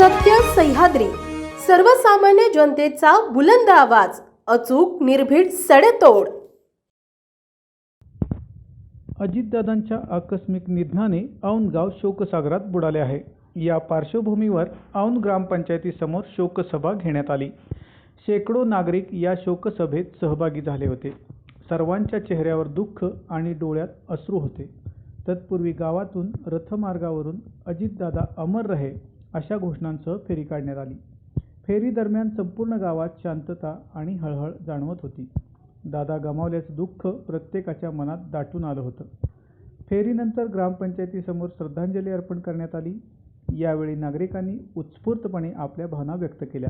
सत्य सह्याद्री. सर्वसामान्य जनतेचा बुलंद आवाज अचूक निर्भीड सडेतोड. अजितदादांच्या आकस्मिक निधनाने औनगाव शोकसागरात बुडाले आहे. या पार्श्वभूमीवर औंध ग्रामपंचायतीसमोर शोकसभा घेण्यात आली. शेकडो नागरिक या शोकसभेत सहभागी झाले होते. सर्वांच्या चेहऱ्यावर दुःख आणि डोळ्यात अश्रू होते. तत्पूर्वी गावातून रथमार्गावरून अजितदादा अमर रहे अशा घोषणांसह फेरी काढण्यात आली. फेरीदरम्यान संपूर्ण गावात शांतता आणि हळहळ जाणवत होती. दादा गमावल्याचं दुःख प्रत्येकाच्या मनात दाटून आलं होतं. फेरीनंतर ग्रामपंचायतीसमोर श्रद्धांजली अर्पण करण्यात आली. यावेळी नागरिकांनी उत्स्फूर्तपणे आपल्या भावना व्यक्त केल्या.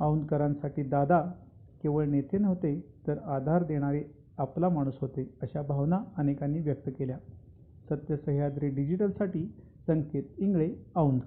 औंधकरांसाठी दादा केवळ नेते नव्हते तर आधार देणारे आपला माणूस होते अशा भावना अनेकांनी व्यक्त केल्या. सत्य सह्याद्री डिजिटलसाठी संकेत इंगळे औंध.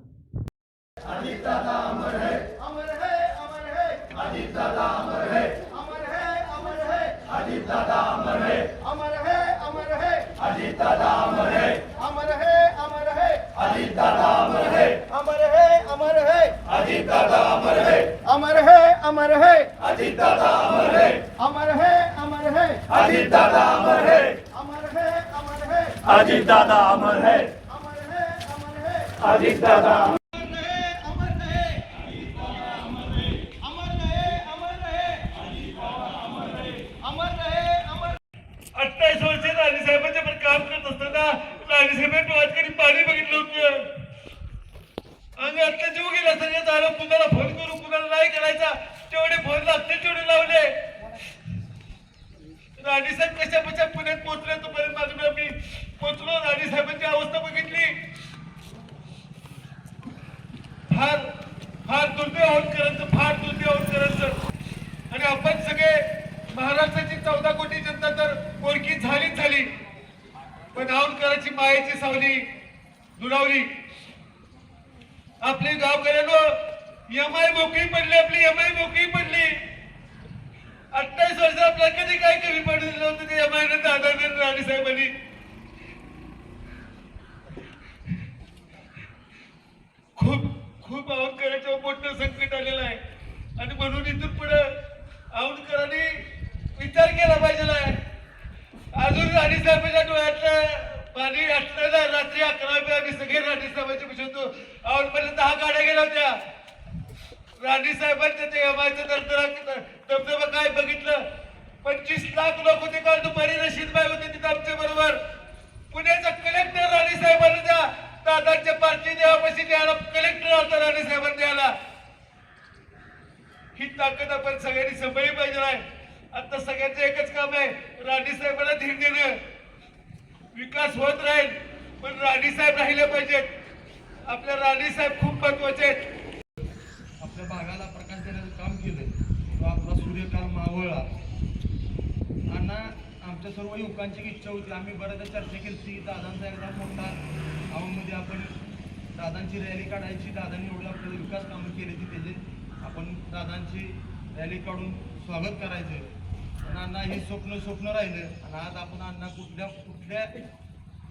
अमर है अमर है अजीत दादा अमर है अमर है अमर है अजीत दादा अमर है अमर है अमर है अजीत दादा अमर है अमर है अमर है अजीत दादा अमर है अमर है अमर है अजीत दादा अमर है अमर है अमर है अजीत दादा अमर है अमर है अमर है अजीत दादा अमर है अमर है अमर है अजित दादा अमर है अमर है अमर है अजित दादा अमर रहे अमर रहे अमर रहे अमर रहे अमर रहे अमर अठ्ठावीस वर्ष राणी साहेबांच्या पण काम करत असताना सिमेंट वाटकरी पाणी बघितलं होतं. आणि आता जीव गेला सगळ्यात झालं कुणाला फोन करू कुणाला नाही करायचा. तेवढे फोन लागतील तेवढे लावले. राणी साहेब कशा पशा पुण्यात पोहोचले तोपर्यंत माझं मी पोहोचलो राणी साहेबांची अवस्था बघितली. फार फार दुर्दैव होत करायचं फार दुर्दैव होत करायचं आणि आपण सगळे महाराष्ट्राची चौदा कोटी जनता तर ओळखी झालीच झाली. पण औंधकरांची मायेची सावली दुरावली आपली गावकऱ्यानो यमाई मोकळी पडली आपली यमाई मोकळी पडली. अठ्ठावीस वर्ष आपल्याला कधी काय कमी पडलेलं होतं ते यमाईनं दादानं राणी साहेबांनी खूप खूप औंधकरांच्या मोठं संकट आलेलं आहे आणि म्हणून इथून पुढे औंधकरांनी विचार केला पाहिजे आहे अजून राणी साहेबांच्या डोळ्यातलं पाणी असलेलं रात्री अकरा वाजता राणी साहेबांच्या पैसे होतो औंधपर्यंत दहा गाड्या गेल्या होत्या. राणी साहेबांच्या ते यमाचं दरदरा धबधबा काय बघितलं? पंचवीस लाख लोक होते काल दुपारी रशीदबाई होते तिथं आमच्या बरोबर. पुण्याचा कलेक्टर राणी साहेबांना द्या. दादांच्या पार्टी देवापाशी द्यायला कलेक्टर होता राणी साहेबांना द्यायला. ही ताकद आपण सगळ्यांनी सांभाळली पाहिजे आहे. आता सगळ्यांचं एकच काम आहे. राणी साहेबांना धीर देणं. विकास होत राहील. पण राणी साहेब राहिले पाहिजेत. आपल्या राणी साहेब खूप महत्त्वाचे आहेत. आपल्या भागाला प्रकाश देण्याचं काम केलं तो आपला सूर्यकाल मावळला अण्णा आमच्या सर्व युवकांची इच्छा होती. आम्ही बऱ्याचदा चर्चा केली की दादांचा एकदा मोठा गावामध्ये आपण दादांची रॅली काढायची. दादांनी एवढं आपल्याला विकास कामं केली ती त्याचे. आपण दादांची रॅली काढून स्वागत करायचं पण अण्णा हे स्वप्न स्वप्न राहिलं. आणि आज आपण अण्णा कुठल्या कुठल्या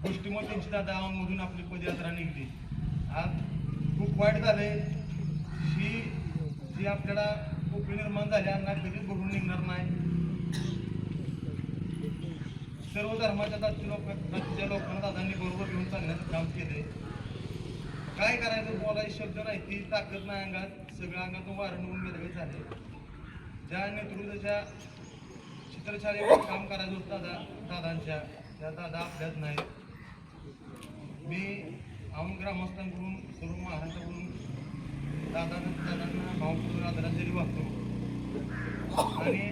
गोष्टीमुळे त्यांची दादा आपली पदयात्रा निघली. आज खूप वाईट झाले ही जी आपल्याला पोकळी निर्माण झाली यांना कधीच भरून निघणार नाही. सर्व धर्माच्या जाती लोक जातीच्या लोकांना दादांनी बरोबर घेऊन चालण्याचं काम केले काय करायचं बोलायचे शब्द नाही ती ताकद नाही अंगात. सगळ्या अंगातून वारणवून वेगळे झाले ज्या नेतृत्वाच्या चित्रशाळेवर काम करायचं होतं दादा दादांच्या त्या दादा आपल्यात नाही मी औंध ग्रामस्थांकडून सर्व महाराष्ट्राकडून दादांना दादांना भावपूर्ण आदरांजली वाहतो आणि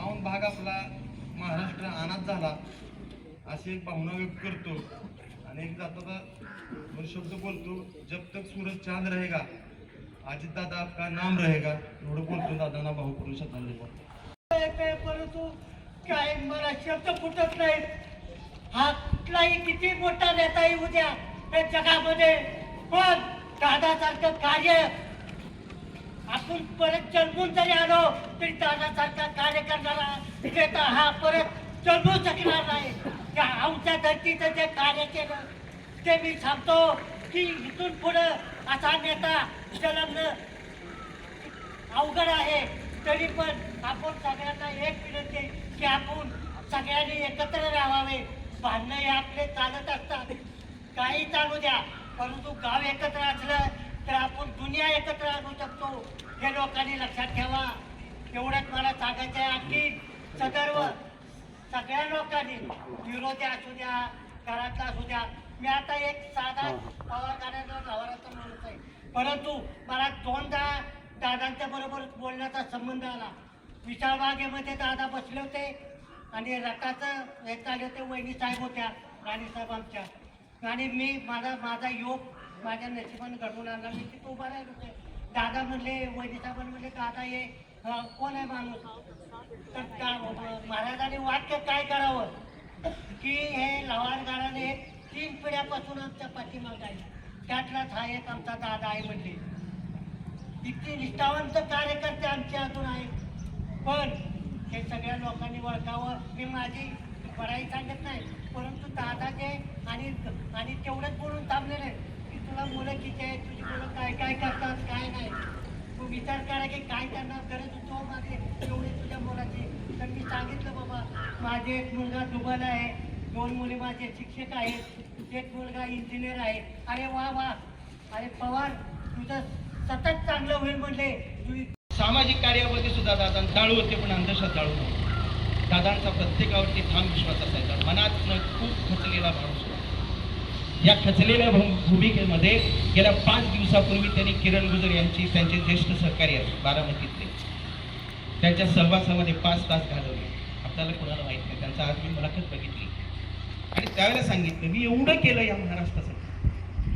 औंध भाग आपला महाराष्ट्र अनाथ झाला अशी एक भावना व्यक्त करतो. आणि एक जाता दोन शब्द बोलतो जब तक सूरज चांद रहेगा अजित दादा आपका नाम रहेगा एवढं बोलतो दादांना भावपूर्ण श्रद्धांजली वाहतो परंतु काय मला शब्द फुटत नाही हा कुठलाही किती मोठा नेता येऊ द्या त्या जगामध्ये पण दादासारखं कार्य आपण परत जन्मून जरी आलो तरी दादासारखा कार्य करणारा नेता हा परत जन्मू शकणार नाही. त्या आमच्या धर्तीचं जे कार्य केलं ते मी सांगतो की इथून पुढं असा नेता जन्मणं अवघड आहे तरी पण आपण सगळ्यांना एक विनंती की आपण सगळ्यांनी एकत्र राहावे. भांडणं हे आपले चालत असतात. काही चालू द्या परंतु गाव एकत्र असलं तर आपण दुनिया एकत्र आणू शकतो. हे लोकांनी लक्षात ठेवा. एवढंच मला सांगायचं आहे आणखी. सदर्व सगळ्या लोकांनी विरोधी असू द्या घरातला असू द्या मी आता एक साधा पवार गाण्याचा गावाचा माणूस आहे. परंतु मला दोनदा दादांच्या बरोबर बोलण्याचा संबंध आला. विशाळबागेमध्ये दादा बसले होते. आणि रथाचं हे चालले होते वहिनी साहेब होत्या राणीसाहेब आमच्या. आणि मी माझा माझा योग माझ्या नशिबाने घडवून आणला. मी तिथं उभा राहिलो होते. दादा म्हणले वहिनी म्हणले दादा ये कोण आहे माणूस? तर का महाराजांनी वाक्य काय करावं? की हे लवारगाराने तीन पिढ्यापासून आमच्या पाठीमाग आहे. त्यातलाच हा एक आमचा दादा आहे म्हणले. इतके निष्ठावंत कार्यकर्ते आमचे अजून आहेत. पण सगळ्या लोकांनी ओळखावं मी माझी बराई सांगत नाही. परंतु दादाचे आणि आणि तेवढंच बोलून थांबलेले की तुला मुलं किती आहेत तुझी मुलं काय काय करतात काय नाही. तू विचार करा की काय करणार गरज होतो माझे एवढी तुझ्या मुलाची. तर मी सांगितलं बाबा माझे एक मुलगा दुबल आहे दोन मुले माझे शिक्षक आहेत एक मुलगा इंजिनियर आहे. अरे वा वा. अरे पवार तुझं सतत चांगलं होईल म्हणले तू सामाजिक कार्यामध्ये सुद्धा दादा दाळू होते पण अंधश्रद्धाळू नव्हते दादांचा प्रत्येकावरती ठाम विश्वास असायचा. मनात खूप खचलेला माणूस या खचलेल्या भूमिकेमध्ये गेल्या पाच दिवसापूर्वी त्यांनी किरण गुजर यांची त्यांचे ज्येष्ठ सहकारी आहेत बारामतीतले. त्यांच्या सहवासामध्ये पाच तास घालवले. आपल्याला कोणाला माहीत नाही. त्यांचा आज मी मुलाखत बघितली. आणि त्यावेळेला सांगितलं मी एवढं केलं या महाराष्ट्राचं.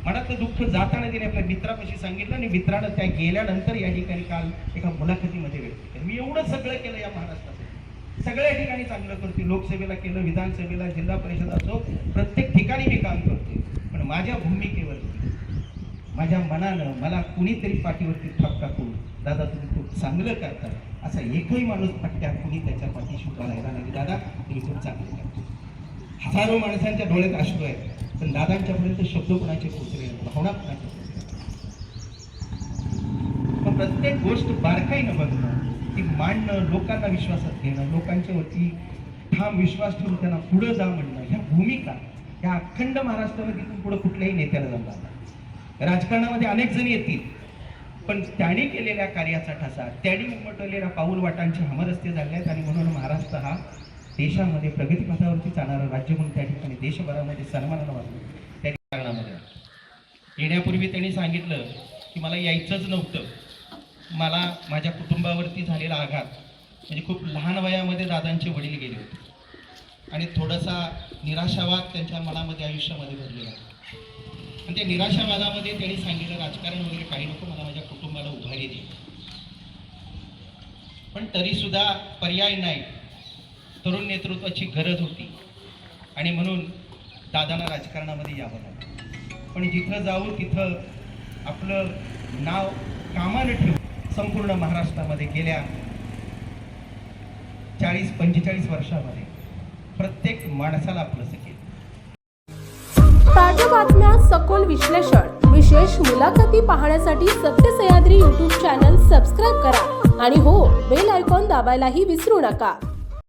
मनातलं दुःख जाताना तिने आपल्या मित्रापाशी सांगितलं आणि मित्रानं त्या गेल्यानंतर या ठिकाणी काल एका मुलाखतीमध्ये व्यक्त केलं. मी एवढं सगळं केलं या महाराष्ट्राचं सगळ्या ठिकाणी चांगलं करते. लोकसभेला केलं विधानसभेला जिल्हा परिषद असो प्रत्येक ठिकाणी मी काम करते. पण माझ्या भूमिकेवरती माझ्या मनानं मला कुणीतरी पाठीवरती ठपका करून दादा तुम्ही खूप चांगलं करता. असा एकही माणूस पट्ट्या कुणी त्याच्या पाठीशी उभा राहिला नाही. दादा तुम्ही खूप चांगलं करता. हजारो माणसांच्या डोळ्यात अश्रू आहेत. पण दादांच्यापर्यंत शब्द कोणाचे पोचले भावना कोणाच्या पोचल्या पण प्रत्येक गोष्ट बारकाईनं बघणं ती मांडणं लोकांना विश्वासात घेणं लोकांच्या वरती ठाम विश्वास ठेवून त्यांना पुढं जा म्हणणं ह्या भूमिका ह्या अखंड महाराष्ट्रामध्ये तिथून पुढे कुठल्याही नेत्याला जमला राजकारणामध्ये अनेक जण येतील पण त्याने केलेल्या कार्याचा ठसा त्यांनी उमटवलेल्या पाऊल वाटांचे हमरस्ते झाले आहेत आणि म्हणून महाराष्ट्र हा देशामध्ये प्रगतीपथावरती जाणारं राज्य म्हणून त्या ठिकाणी देशभरामध्ये सन्मानानं वाचलं त्या कारणामध्ये येण्यापूर्वी त्यांनी सांगितलं की मला यायचंच नव्हतं. मला माझ्या कुटुंबावरती झालेला आघात म्हणजे खूप लहान वयामध्ये दादांचे वडील गेले होते. आणि थोडासा निराशावाद त्यांच्या मनामध्ये आयुष्यामध्ये भरलेला आणि त्या निराशावादामध्ये त्यांनी सांगितलं राजकारण वगैरे काही नको मला माझ्या कुटुंबाला उभारी दे. पण तरीसुद्धा पर्याय नाही. तरुण नेतृत्वाची गरज होती. आणि म्हणून दादांना राजकारणामध्ये यावं लागलं. पण जिथं जाऊ तिथं आपलं नाव कामानं ठेवून संपूर्ण महाराष्ट्रामध्ये गेल्या चाळीस पंचेचाळीस वर्षामध्ये प्रत्येक माणसाला आपलं सकेल ताज्या बातम्या सखोल विश्लेषण विशेष मुलाखती पाहण्यासाठी सत्य सह्याद्री यूट्यूब चॅनल सबस्क्राईब करा. आणि हो बेल आयकॉन दाबायलाही विसरू नका.